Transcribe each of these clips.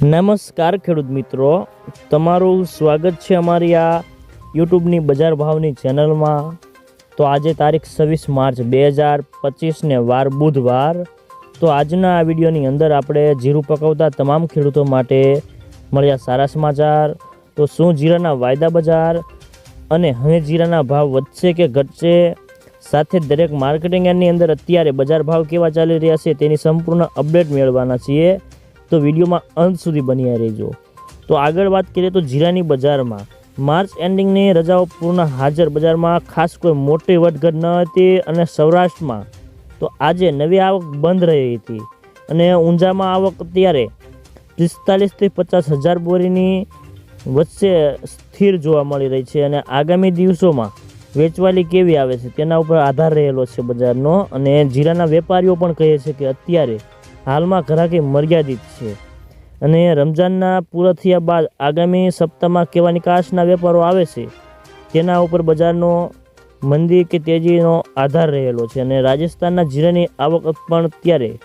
નમસ્કાર ખેડૂત મિત્રો. તમારું સ્વાગત છે અમારી આ યુટ્યુબની બજાર ભાવની ચેનલમાં. તો આજે તારીખ છવ્વીસ માર્ચ બે હજાર પચીસને વાર બુધવાર. તો આજના આ વિડીયોની અંદર આપણે જીરું પકવતા તમામ ખેડૂતો માટે મળ્યા સારા સમાચાર. તો શું જીરાના વાયદા બજાર અને હવે જીરાના ભાવ વધશે કે ઘટશે? સાથે દરેક માર્કેટિંગ એની અંદર અત્યારે બજાર ભાવ કેવા ચાલી રહ્યા છે તેની સંપૂર્ણ અપડેટ મેળવવાના છીએ. તો વિડીયોમાં અંત સુધી બન્યા રહેજો. તો આગળ વાત કરીએ તો જીરાની બજારમાં. માર્ચ એન્ડિંગની રજાઓ પૂર્ણ હાજર. બજારમાં ખાસ કોઈ મોટી વધઘટ ન હતી અને સૌરાષ્ટ્રમાં તો આજે નવી આવક બંધ રહી હતી. અને ઊંઝામાં આવક અત્યારે પિસ્તાલીસથી પચાસ હજાર બોરીની વચ્ચે સ્થિર જોવા મળી રહી છે અને આગામી દિવસોમાં વેચવાલી કેવી આવે છે તેના ઉપર આધાર રહેલો છે બજારનો. અને જીરાના વેપારીઓ પણ કહે છે કે અત્યારે હાલમાં ઘરાકી મર્યાદિત છે. અને રમઝાનના પૂરા થયા બાદ આગામી સપ્તાહમાં કેવા નિકાસના વેપારો આવે છે? તેના ઉપર બજારનો મંદી કે તેજીનો આધાર રહેલો છે અને રાજસ્થાનના જીરાની આવક પણ અત્યારે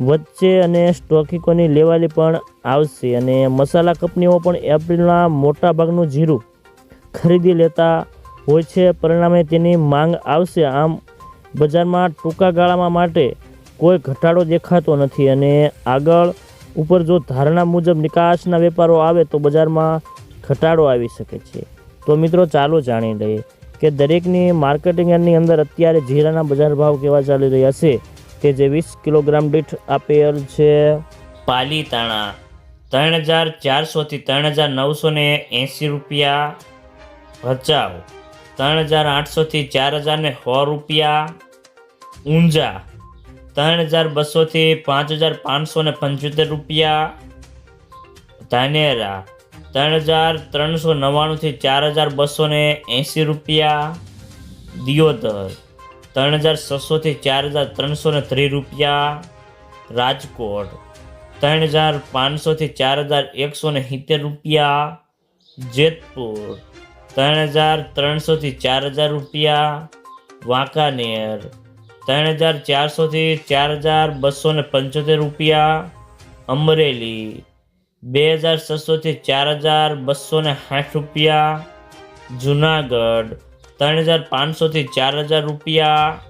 વધશે અને સ્ટોકિકોની લેવાલી પણ આવશે. અને મસાલા કંપનીઓ પણ એપ્રિલના મોટા ભાગનું જીરું ખરીદી લેતા હોય છે. પરિણામે તેની માંગ આવશે. આમ બજારમાં ટૂંકા ગાળામાં માટે કોઈ ઘટાડો દેખાતો નથી અને આગળ ઉપર જો ધારણા મુજબ નિકાસના વેપારો આવે તો બજારમાં ઘટાડો આવી શકે છે. તો મિત્રો ચાલો જાણી લઈએ કે દરેકની માર્કેટિંગ યાર્ડની અંદર અત્યારે જીરાના બજાર ભાવ કેવા ચાલી રહ્યા છે કે જે વીસ કિલોગ્રામ દીઠ આપેલ છે પાલીતાણા ત્રણ હજાર ચારસોથી ત્રણ હજાર નવસો ને એંસી રૂપિયા ભચાઉ, ત્રણ હજાર આઠસોથી ચાર હજાર ને સો રૂપિયા ઊંઝા ત્રણ હજાર બસોથી પાંચ હજાર પાંચસો ને પંચોતેર રૂપિયા. ધાનેરા, ત્રણ હજાર ત્રણસો નવ્વાણુંથી ચાર હજાર બસો ને એંસી રૂપિયા. દિયોદર, ત્રણ હજાર છસોથી ચાર હજાર ત્રણસો ને ત્રીસ રૂપિયા. રાજકોટ, ત્રણ હજાર પાંચસોથી ચાર હજાર એકસો ને સિત્તેર રૂપિયા. જેતપુર, ત્રણ હજાર ત્રણસોથી ચાર હજાર રૂપિયા. વાંકાનેર ત્રણ હજાર ચારસોથી ચાર હજાર બસો ને પંચોતેર રૂપિયા અમરેલી. બે હજાર છસોથી ચાર હજાર બસો ને સાઠ રૂપિયા જુનાગઢ. ત્રણ હજાર પાંચસોથી ચાર હજાર રૂપિયા